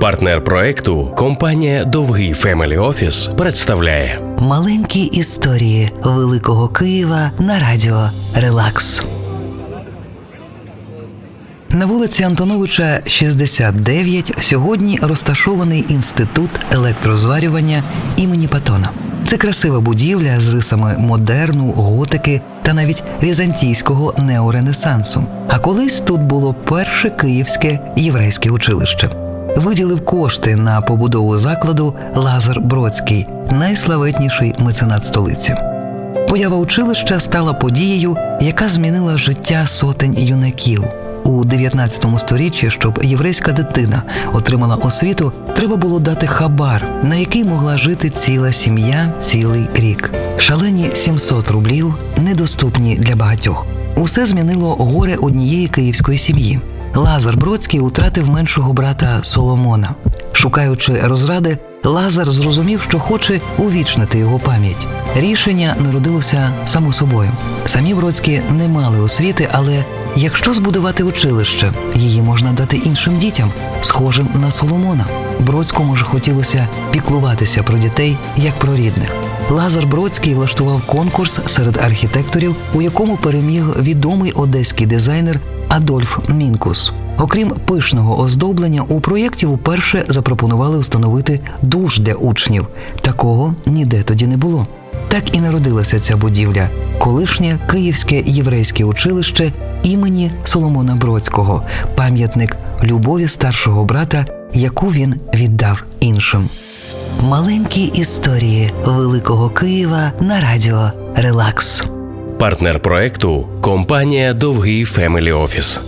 Партнер проекту компанія Довгий Фемелі Офіс представляє Маленькі історії Великого Києва на радіо Релакс. На вулиці Антоновича 69 сьогодні розташований інститут електрозварювання імені Патона. Це красива будівля з рисами модерну, готики та навіть візантійського неоренесансу. А колись тут було перше київське єврейське училище. Виділив кошти на побудову закладу Лазар Бродський, найславетніший меценат столиці. Поява училища стала подією, яка змінила життя сотень юнаків. У 19 сторіччі, щоб єврейська дитина отримала освіту, треба було дати хабар, на який могла жити ціла сім'я цілий рік. Шалені 700 рублів недоступні для багатьох. Усе змінило горе однієї київської сім'ї. Лазар Бродський утратив меншого брата Соломона. Шукаючи розради, Лазар зрозумів, що хоче увічнити його пам'ять. Рішення народилося само собою. Самі Бродські не мали освіти, але якщо збудувати училище, її можна дати іншим дітям, схожим на Соломона. Бродському ж хотілося піклуватися про дітей як про рідних. Лазар Бродський влаштував конкурс серед архітекторів, у якому переміг відомий одеський дизайнер Адольф Мінкус. Окрім пишного оздоблення, у проєкті вперше запропонували встановити душ для учнів. Такого ніде тоді не було. Так і народилася ця будівля колишнє Київське єврейське училище імені Соломона Бродського, пам'ятник любові старшого брата, яку він віддав іншим. Маленькі історії Великого Києва на радіо Релакс. партнер проекту компанія Довгий Фемелі Офіс.